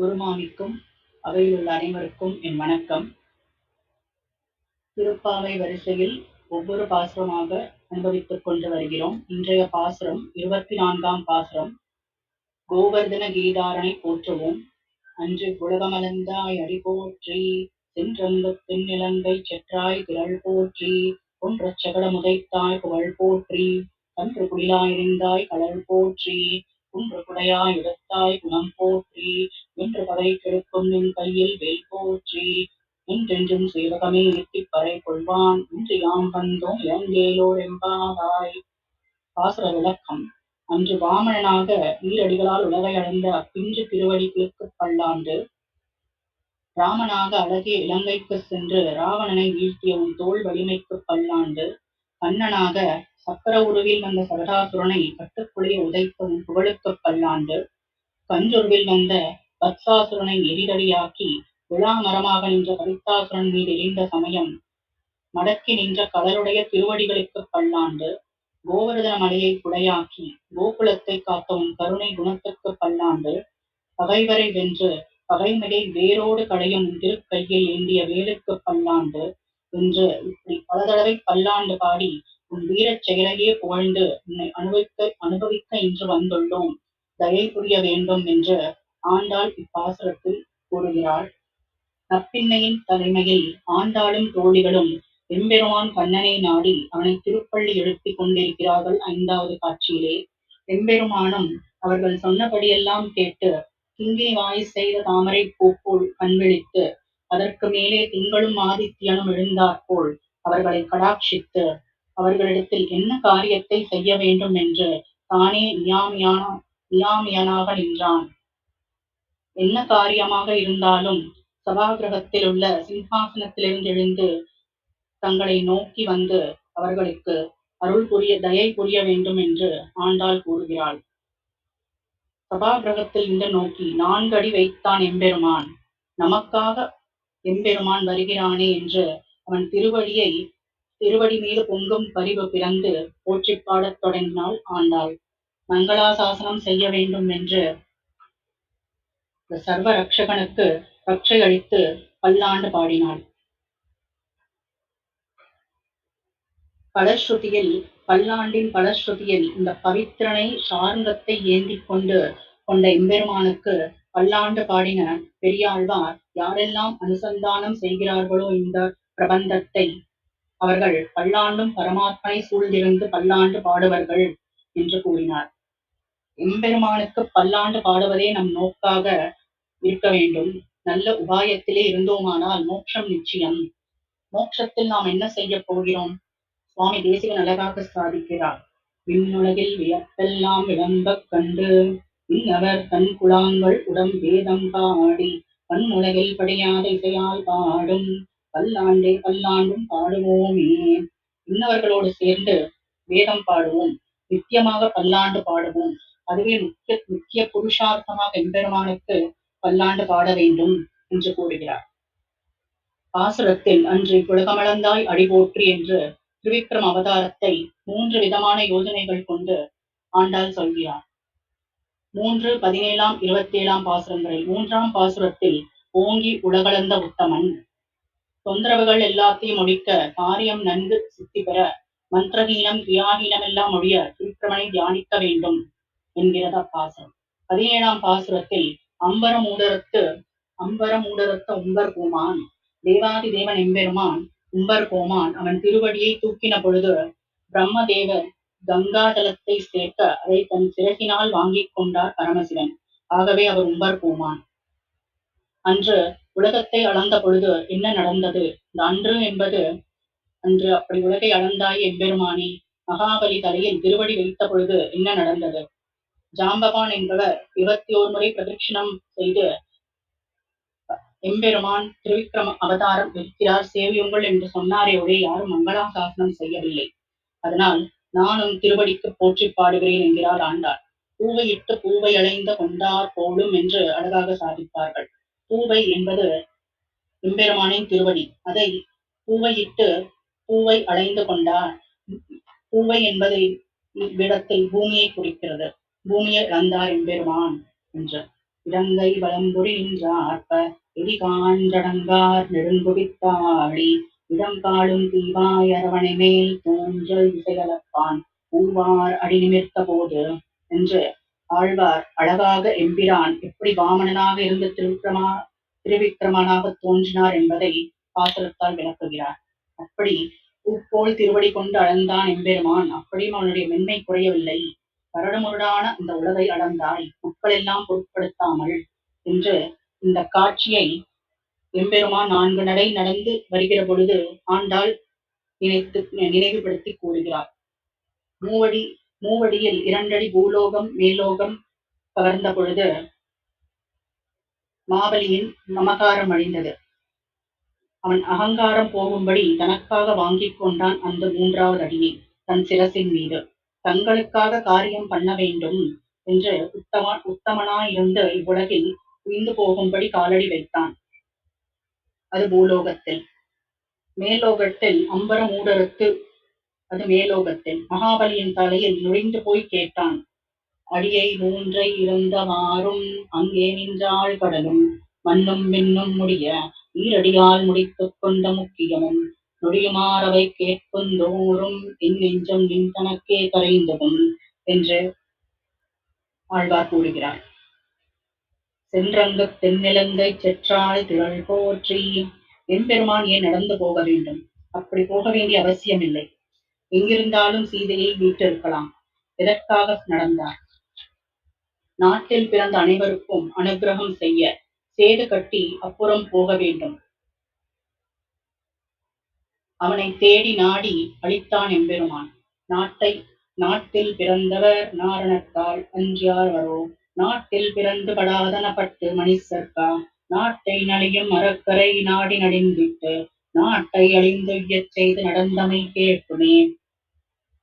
குருமாமிக்கும் அவையில் உள்ள அனைவருக்கும் என் வணக்கம். திருப்பாவை வரிசையில் ஒவ்வொரு பாசுரமாக அனுபவித்துக் கொண்டு வருகிறோம். இன்றைய பாசுரம் இருபத்தி நான்காம் பாசுரம். கோவர்தன கீதாரனை போற்றுவோம். அன்று உலகமலந்தாய் அடி போற்றி சென்றங்கத்தின் தென்னிலங்கை செற்றாய் திரள் போற்றி ஒன்ற சகட முதைத்தாய் புகழ் போற்றி கன்று குடிலாயிருந்தாய் கடல் போற்றி குன்று குடையாய் இடத்தாய் குணம் போற்றி நின்று பகை கெடுக்கும் நின் கையில் வேல் போற்றி. நின்றென்றும் சேவகமே எட்டிப் பறை கொள்வான் இன்று யாம் வந்தோம் இளங்கேலோர் எம்பாவாய் பாசுர விளக்கம். அன்று வாமனாக ஈரடிகளால் உலகை அடைந்த அப்பிஞ்சு திருவடிகளுக்கு பல்லாண்டு ராமனாக அழகிய இலங்கைக்கு சென்று ராவணனை வீழ்த்திய உன் தோல் வலிமைக்கு பல்லாண்டு கண்ணனாக சக்கர உருவில் வந்த சகடாசுரனை கட்டுக்குழிய உதைத்த புகழுக்குப் புகழுக்கு பல்லாண்டு கஞ்சுருவில் வந்த பத்சாசுரனை எரிதடியாக்கி விழா மரமாக நின்ற கவிதாசுரன் மீது எரிந்த சமயம் மடக்கி நின்ற கடலுடைய திருவடிகளுக்கு பல்லாண்டு கோவர்தன மலையை குடையாக்கி கோகுலத்தை காத்த உன் கருணை குணத்துக்கு பல்லாண்டு பகைவரை வென்று பகைமையை வேரோடு களையும் திருக்கையை ஏந்திய வேலுக்கு பல்லாண்டு என்று இப்படி பல தடவை பல்லாண்டு பாடி உன் வீரச் செயலையே புகழ்ந்து உன்னை அனுபவிக்க அனுபவிக்க இன்று வந்துள்ளோம். தயை புரிய வேண்டும் என்று ஆண்டாள் இப்பாசுரத்தில் கூறுகிறாள். நப்பிண்ணையின் தலைமையில் ஆண்டாளும் தோழிகளும் எம்பெருமான் கண்ணனை நாடி அவனை திருப்பள்ளி எழுப்பிக் கொண்டிருக்கிறார்கள் ஐந்தாவது காட்சியிலே. எம்பெருமானும் அவர்கள் சொன்னபடியெல்லாம் கேட்டு கிங்கினி வாய் செய்த தாமரை பூப்போல் கண்விழித்து அதற்கு மேலே திங்களும் ஆதித்யனும் எழுந்தாற்போல் அவர்களை கடாட்சித்து அவர்களிடத்தில் என்ன காரியத்தை செய்ய வேண்டும் என்று தானே நியாமியான நியாமியனாக நின்றான். என்ன காரியமாக இருந்தாலும் சபாகிரகத்தில் உள்ள சிம்ஹாசனத்திலிருந்து எழுந்து தங்களை நோக்கி வந்து அவர்களுக்கு அருள் புரிய தயை புரிய வேண்டும் என்று ஆண்டாள் கூறுகிறாள். சபாகிரகத்தில் இந்த நோக்கி நான்கு அடி வைத்தான் எம்பெருமான். நமக்காக எம்பெருமான் வருகிறானே என்று அவன் திருவடியை திருவடி மீது பொங்கும் பரிவு பிறந்து போற்றி பாடத் தொடங்கினாள் ஆண்டாள். மங்களாசாசனம் செய்ய வேண்டும் என்று சர்வ ரக்ஷகனுக்கு ரட்சை அளித்து பல்லாண்டு பாடினாள். பலஸ்ருதியில் பல்லாண்டின் பலஸ்ருதியில் இந்த பவித்திரனை சார்ந்தத்தை ஏந்திக் கொண்டு கொண்ட எம்பெருமானுக்கு பல்லாண்டு பாடின பெரியாழ்வார் யாரெல்லாம் அனுசந்தானம் செய்கிறார்களோ இந்த பிரபந்தத்தை அவர்கள் பல்லாண்டும் பரமாத்மனை சூழ்ந்திருந்து பல்லாண்டு பாடுவர்கள் என்று கூறினார். எம்பெருமானுக்கு பல்லாண்டு பாடுவதே நம் நோக்காக இருக்க வேண்டும். நல்ல உபாயத்திலே இருந்தோமானால் மோட்சம் நிச்சயம். மோட்சத்தில் நாம் என்ன செய்ய போகிறோம்? சுவாமி தேசிகன் அழகாக சாதிக்கிறார். விண்ணுலகில் வியப்பெல்லாம் விளம்ப கண்டு இன்னவர் தன் குழாங்கள் உடம் வேதம் பாடி பன்னுலகில் படியாத இசையால் பாடும் பல்லாண்டே பல்லாண்டும் பாடுவோமே. இன்னவர்களோடு சேர்ந்து வேதம் பாடுவோம். நித்தியமாக பல்லாண்டு பாடுவோம். அதுவே முக்கிய முக்கிய புருஷார்த்தமாக எம்பெருமானுக்கு பல்லாண்டு பாட வேண்டும் என்று கூறுகிறார். பாசுரத்தில் அன்று புலகமளந்தாய் அடிபோற்றி என்று திருவிக்ரம் அவதாரத்தை மூன்று விதமான யோஜனைகள் கொண்டு ஆண்டாள் சொல்கிறார். மூன்று பதினேழாம் இருபத்தி ஏழாம் பாசுரங்களில் மூன்றாம் பாசுரத்தில் ஓங்கி உலகளந்த உத்தமன். தொந்தரவுகள் எல்லாத்தையும் ஒழிக்க காரியம் நன்கு சித்தி பெற மந்திரஹீனம் கிரியாஹீனம் எல்லாம் ஒழிய திருக்கிரமனை தியானிக்க வேண்டும் என்கிறது பாசுரம் பதினேழாம் பாசுரத்தில் அம்பர மூடரத்து அம்பர மூடரத்த உம்பர் கோமான் தேவாதி தேவன் எம்பெருமான் உம்பர் கோமான் அவன் திருவடியை தூக்கின பொழுது பிரம்மதேவர் கங்காதலத்தை சேர்க்க அதை தன் சிறகினால் வாங்கிக் கொண்டார் பரமசிவன். ஆகவே அவர் உம்பர் கோமான் அன்று உலகத்தை அளந்த பொழுது என்ன நடந்தது? இந்த அன்று என்பது அன்று அப்படி உலகை அளந்தாய் எம்பெருமானி மகாபலி தலையில் திருவடி வைத்த பொழுது என்ன நடந்தது? ஜாம்பவான் என்பவர் இருபத்தி ஓர் முறை பிரதட்சிணம் செய்து எம்பெருமான் திருவிக்ரம அவதாரம் இருக்கிறார் சேவியுங்கள் என்று சொன்னாரே ஒரே யாரும் மங்களாசாசனம் செய்யவில்லை. அதனால் நானும் திருவடிக்கு போற்றி பாடுகிறேன் என்கிறார் ஆண்டார் பூவையிட்டு பூவை அலைந்த கொண்டார் போலும் என்று அழகாக சாதிப்பார்கள். பூவை என்பது எம்பெருமானின் திருவடி. அதை பூவையிட்டு பூவை அலைந்து கொண்டார். பூவை என்பது இவ்விடத்தில் பூமியை குறிக்கிறது. பூமியை இழந்தார் எம்பெருமான் என்று. இடங்கை வலம்புரி நின்றார்ப்ப இடிகான்றடங்கார் நெடுங்குவித்தாடி இடம் காடும் தீவாய் அரவணை மேல் தோன்றல் திசையலப்பான் பூவார் அடி நிமிர்த்த போது என்று ஆழ்வார் அழகாக எம்பிரான் எப்படி வாமனனாக இருந்து திருவிக்ரமா திருவிக்ரமனாக தோன்றினார் என்பதை பாசுரத்தால் விளக்குகிறார். அப்படி உப்போல் திருவடி கொண்டு அளந்தான் எம்பெருமான். அப்படியும் அவனுடைய மென்மை குறையவில்லை. கரடுமுரடான அந்த உலகை அளந்தாய் மக்களெல்லாம் எல்லாம் பொருட்படுத்தாமல் என்று இந்த காட்சியை எம்பெருமான் நான்கு நடை நடந்து வருகிற பொழுது ஆண்டாள் நினைத்து நினைவுபடுத்தி கூறுகிறார். மூவடி மூவடியில் இரண்டடி பூலோகம் மேலோகம் கவர்ந்த பொழுது மாபலியின் மமகாரம் அழிந்தது. அவன் அகங்காரம் போகும்படி தனக்காக வாங்கிக் கொண்டான் அந்த மூன்றாவது அடியை தன் சிரசின் மீது. தங்களுக்காக காரியம் பண்ண வேண்டும் என்று உத்தம உத்தமனாயிருந்து இவ்வுலகில் உயிர்ந்து போகும்படி காலடி வைத்தான். அது பூலோகத்தில். மேலோகத்தில் அம்பர மூடருக்கு அது மேலோகத்தில். மகாபலியின் தலையில் நுழைந்து போய் கேட்டான். அடியை மூன்றை இருந்தவாறும் அங்கே நின்றாள் கடலும். மண்ணும் மின்னும் முடிய ஈரடியால் முடித்துக் கொண்ட முக்கியமும் நொடியுமாறவை கேட்புந்தோறும் என் நெஞ்சம் நின் தனக்கே கரைந்ததும் என்று ஆழ்வார் கூறுகிறார். சென்றங்கு தென்னிலங்கை செற்றாள் திரள் போற்றி எம்பெருமான் ஏன் நடந்து போக வேண்டும்? அப்படி போக வேண்டிய அவசியமில்லை. எங்கிருந்தாலும் சீதையை மீட்டெடுக்கலாம். எதற்காக நடந்தார்? நாட்டில் பிறந்த அனைவருக்கும் அனுகிரகம் செய்ய சேது கட்டி அப்புறம் போக வேண்டும். அவனை தேடி நாடி அழித்தான் எம்பெருமான். நாட்டை நாட்டில் பிறந்தவர் நாரணத்தால் அஞ்சியார் வரோ நாட்டில் பிறந்து படாதனப்பட்டு மணிசர்க்கா. நாட்டை நலியும் மரக்கரை நாடி நடிந்திட்டு நாட்டை அழிந்துயச் செய்து நடந்தமை கேட்குமே.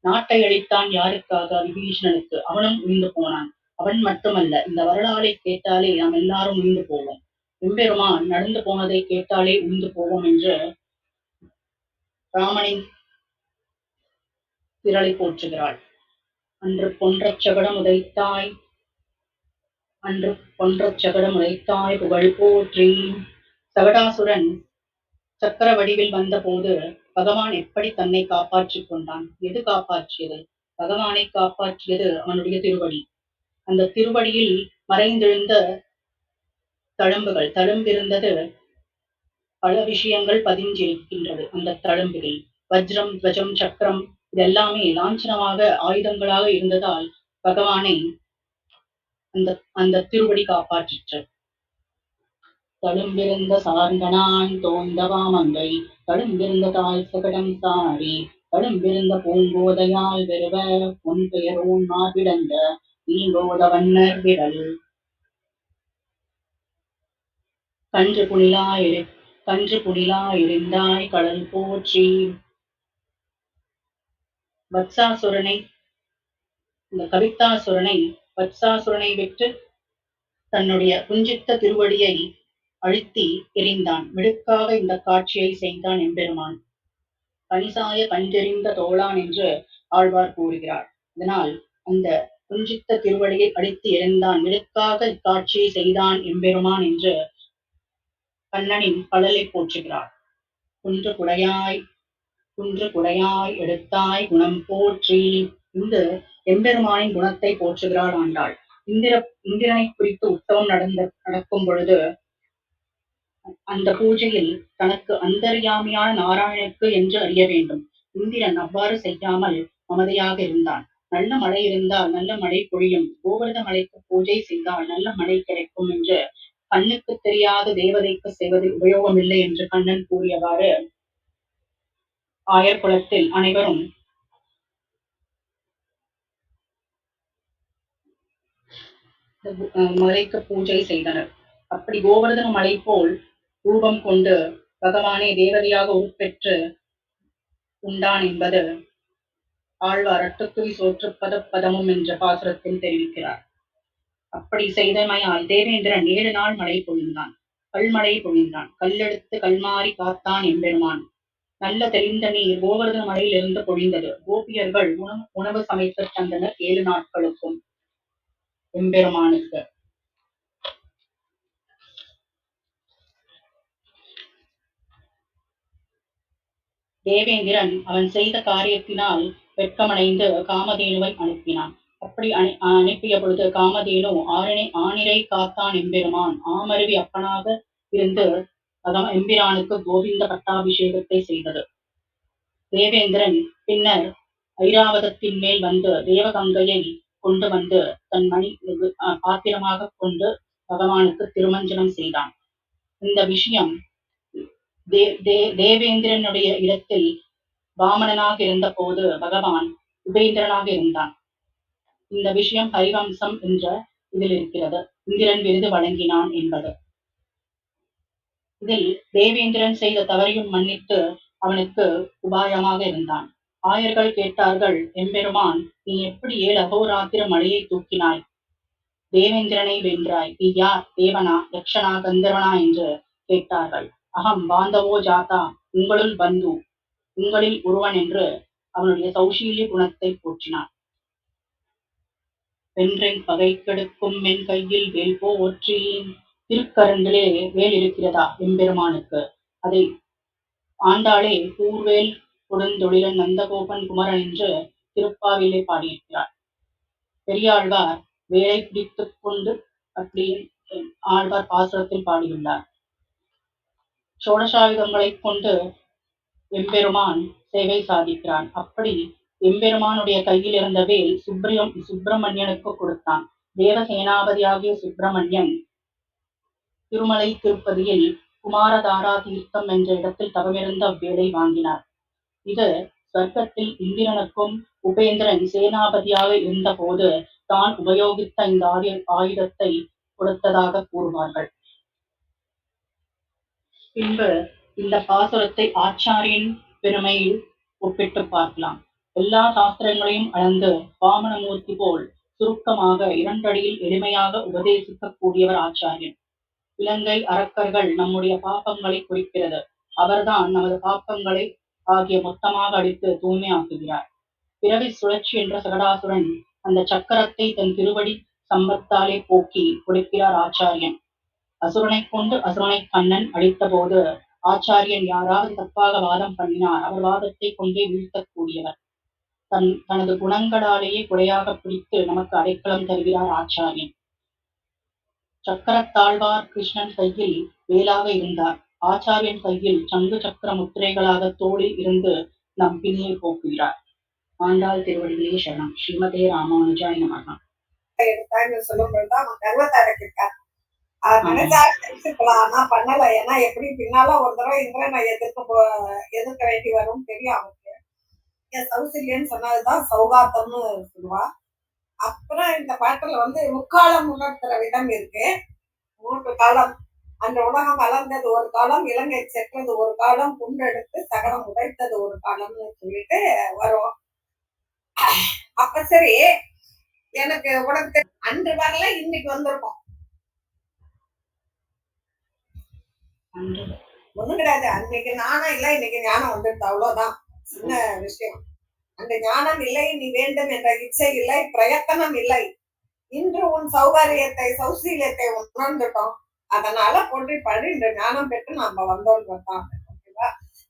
நாட்டை அழித்தான் யாருக்காக விபீஷணனுக்கு? அவனும் உயிர்ந்து போனான். அவன் மட்டுமல்ல இந்த வரலாறை கேட்டாலே நாம் எல்லாரும் உயிர்ந்து போவோம். எம்பெருமான் நடந்து போனதை கேட்டாலே உயிர்ந்து போவோம் என்று ராமனின் திரளை போற்றுகிறாள். அன்று பொன்ற சகடம் உதைத்தாய் அன்று பொன்ற சகடம் உதைத்தாய் புகழ் போற்றி. சகடாசுரன் சக்கர வடிவில் வந்த போது பகவான் எப்படி தன்னை காப்பாற்றிக் கொண்டான்? எது காப்பாற்றியது? பகவானை காப்பாற்றியது அவனுடைய திருவடி. அந்த திருவடியில் மறைந்திருந்த தழும்புகள் தழும்பிருந்தது பல விஷயங்கள் பதிஞ்சிருக்கின்றது அந்த தழும்புகள் வஜ்ரம் துவஜம் சக்கரம் இதெல்லாமே லாஞ்சனமாக ஆயுதங்களாக இருந்ததால் பகவானை அந்த அந்த திருவடி காப்பாற்றிற்று. தழும்பிருந்த சார்ந்தனான் தோந்தவாமங்கை தழும்பிருந்த தாய் சகடம் சாரி தழும்பிருந்த பூங்கோதையால் வெறுவ பொன் பெயரோன் மார்பிடங்க நீங்கோத வண்ணர் விரல். கன்று புனிலாயிரு கன்று புனிலாயிருந்தாய் கடல் போற்றி. வத்சாசுரனை இந்த கவிதாசுரனை வத்சாசுரனை விட்டு தன்னுடைய குஞ்சித்த திருவடியை அழுத்தி எரிந்தான் மிடுக்காக இந்த காட்சியை செய்தான் எம்பெருமான். பனிசாய கஞ்செறிந்த தோளான் என்று ஆழ்வார் கூறுகிறார். இதனால் அந்த குஞ்சித்த திருவடியை அடித்து எரிந்தான் மிடுக்காக இக்காட்சியை செய்தான் எம்பெருமான் என்று கண்ணனின் கடலை போற்றுகிறார். குன்று குடையாய் குன்று குடையாய் எடுத்தாய் குணம் போற்றி இந்த எம்பெருமானின் குணத்தை போற்றுகிறார் ஆண்டாள். இந்திர இந்திரனை குறித்து உற்சவம் நடந்த நடக்கும் பொழுது அந்த பூஜையில் தனக்கு அந்தர்யாமியான நாராயணக்கு என்று அறிய வேண்டும். இந்திரன் அவ்வாறு செய்யாமல் மமதையாக இருந்தான். நல்ல மழை இருந்தால் நல்ல மழை பொழியும். கோவர்த மலைக்கு பூஜை செய்தால் நல்ல மழை கிடைக்கும் என்று கண்ணுக்கு தெரியாத தேவதைக்கு செய்வது உபயோகமில்லை என்று கண்ணன் கூறியவாறு ஆயர்குலத்தில் அனைவரும் மலைக்கு பூஜை செய்தனர். அப்படி கோவர்தன மலை போல் ரூபம் கொண்டு பகவானே தேவதையாக உருப்பெற்று உண்டான் என்பது ஆழ்வார் அட்டுக்குவி சோற்றுப்பத பதமும் என்ற பாசுரத்தில் தெரிவிக்கிறார். அப்படி செய்தமையால் தேவேந்திரன் ஏழு நாள் மழை பொழிந்தான். கல்மழை பொழிந்தான். கல்லெடுத்து கல்மாறி காத்தான் எம்பெருமான். நல்ல தெளிந்த நீர் கோவர்தன மலையிலிருந்து பொழிந்தது. கோபியர்கள் உணவு உணவு சமைத்து தந்தனர் ஏழு நாட்களுக்கும் எம்பெருமானுக்கு. தேவேந்திரன் அவன் செய்த காரியத்தினால் வெட்கமடைந்து காமதேனுவை அனுப்பினான். அப்படி அனு அனுப்பிய பொழுது காமதேனு ஆரணி ஆணிரை காத்தான் எம்பெருமான். ஆமருவி அப்பனாக இருந்து அதான் எம்பிரானுக்கு கோவிந்த பட்டாபிஷேகத்தை செய்தது. தேவேந்திரன் பின்னர் ஐராவதத்தின் மேல் வந்து தேவகங்கையை கொண்டு வந்து தன் மணி பாத்திரமாக கொண்டு பகவானுக்கு திருமஞ்சனம் செய்தான். இந்த விஷயம் தே தே தேவேந்திரனுடைய இடத்தில் வாமனனாக இருந்த போது பகவான் உபேந்திரனாக இருந்தான். இந்த விஷயம் ஹரிவம்சம் என்ற இதில் இருக்கிறது. இந்திரன் விருது வழங்கினான் என்பது. இதில் தேவேந்திரன் செய்த தவறையும் மன்னித்து அவனுக்கு உபாயமாக இருந்தான். ஆயர்கள் கேட்டார்கள் எம்பெருமான் நீ எப்படி ஏழு அகோராத்திர மழையை தூக்கினாய்? தேவேந்திரனை வென்றாய். நீ யார்? தேவனா? யக்ஷனா கந்தர்வனா? என்று கேட்டார்கள். அகம் பாந்தவோ ஜாதா உங்களுள் பந்து உங்களில் ஒருவன் என்று அவனுடைய சௌஷீல்ய குணத்தை போற்றினான். வென்றென் பகை கெடுக்கும் என் கையில் வேல் போற்றி திருக்கரண்டிலே வேல் இருக்கிறதா எம்பெருமானுக்கு? அதை ஆண்டாளே கூர்வேல் கொடுந்தொழிலன் நந்தகோபன் குமரன் என்று திருப்பாவிலே பாடியிருக்கிறார். பெரியாழ்வார் வேலை பிடித்துக் கொண்டு அப்படி ஆழ்வார் பாசுரத்தில் பாடியுள்ளார். சோழசாயுதங்களைக் கொண்டு எம்பெருமான் சேவை சாதிக்கிறான். அப்படி எம்பெருமானுடைய கையில் இருந்த வேல் சுப்ரியம் சுப்பிரமணியனுக்கு கொடுத்தான். தேவசேனாபதியாகிய சுப்பிரமணியன் திருமலை திருப்பதியில் குமாரதாரா தீர்த்தம் என்ற இடத்தில் தவமிருந்த அவ்வேலை வாங்கினார். இது ஸ்வர்க்கத்தில் இந்திரனுக்கும் உபேந்திரன் சேனாபதியாக இருந்தபோது தான் உபயோகித்த இந்த ஆயுதத்தை கொடுத்ததாக கூறுவார்கள். பின்பு இந்த பாசுரத்தை ஆச்சாரியின் பெருமையில் ஒப்பிட்டு பார்க்கலாம். எல்லா சாஸ்திரங்களையும் அளந்து வாமனமூர்த்தி போல் சுருக்கமாக இரண்டடியில் எளிமையாக உபதேசிக்கக்கூடியவர் ஆச்சாரியன். இலங்கை அரக்கர்கள் நம்முடைய பாப்பங்களை குறிக்கிறது. அவர்தான் நமது பாப்பங்களை ஆகிய மொத்தமாக அடித்து தூய்மையாக்குகிறார். பிறவி சுழற்சி என்ற சகடாசுரன் அந்த சக்கரத்தை தன் திருவடி சம்பத்தாலே போக்கி கொடுக்கிறார் ஆச்சாரியன். அசுரனை கொண்டு அசுரனை கண்ணன் அழித்த போது ஆச்சாரியன் யாராவது தப்பாக வாதம் பண்ணினார். அவர் வாதத்தை கொண்டே வீழ்த்தக்கூடியவர். தன் தனது குணங்களாலேயே குறையாக பிடித்து நமக்கு அடைக்கலம் தருகிறார் ஆச்சாரியன். சக்கரத்தாழ்வார் கிருஷ்ணன் கையில் வேலாக இருந்தார். ஆச்சாரியன் கையில் சங்கு சக்கர முத்திரைகளாக தோளில் இருந்து நம் பிணியை போக்குகிறார். ஆண்டாள் திருவடிகளே சரணம். ஸ்ரீமதே ராமானுஜாய் நமகா. சொல்லும்போதுதான் அவன் கர்வத்தை நினைச்சா ஆனா பண்ணல. ஏன்னா எப்படி பின்னால ஒரு தடவை இந்திரனை எதிர்க்க போ எதிர்க்க வேண்டி வரும் தெரியும் அவனுக்கு. என் சௌசல்யன்னு சொன்னதுதான் சௌகாத்தம்னு சொல்லுவா. அப்புறம் இந்த பாட்டுல வந்து முக்காலம் உணர்த்துற விதம் இருக்கு. மூன்று காலம். அந்த உலகம் வளர்ந்தது ஒரு காலம் இலங்கை செற்றது ஒரு காலம் குண்டெடுத்து சகலம் உடைத்தது ஒரு காலம்னு சொல்லிட்டு வரும். அப்ப சரி எனக்கு உனக்கு அன்று வரல இன்னைக்கு வந்திருக்கும். ஒண்ணும் கிடையாது. அன்னைக்கு ஞானம் இல்லை இன்னைக்கு ஞானம் வந்துடுது. அவ்வளவுதான் சின்ன விஷயம். அந்த ஞானம் இல்லை நீ வேண்டும் என்ற இச்சை இல்லை பிரயத்தனம் இல்லை. இன்று உன் சௌகரியத்தை சௌசீலியத்தை உணர்ந்துட்டோம். அதனால போற்றி பழி இந்த ஞானம் பெற்று நாம வந்தோம் தான்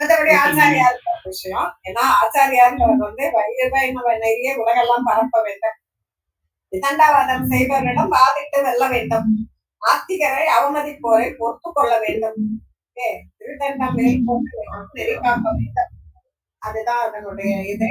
மற்றபடி ஆச்சாரியார் விஷயம். ஏன்னா ஆச்சாரியார் வந்து வயிறு நிறைய உலகெல்லாம் பரப்ப வேண்டும். விதண்டாவாதம் செய்பவரிடம் வாதிட்டு வெல்ல வேண்டும். ஆத்திகரை அவமதிப்போரை பொறுத்து கொள்ள வேண்டும் திருத்தண்டம் நெறி காக்க வேண்டும். அதுதான் அதனுடைய இது.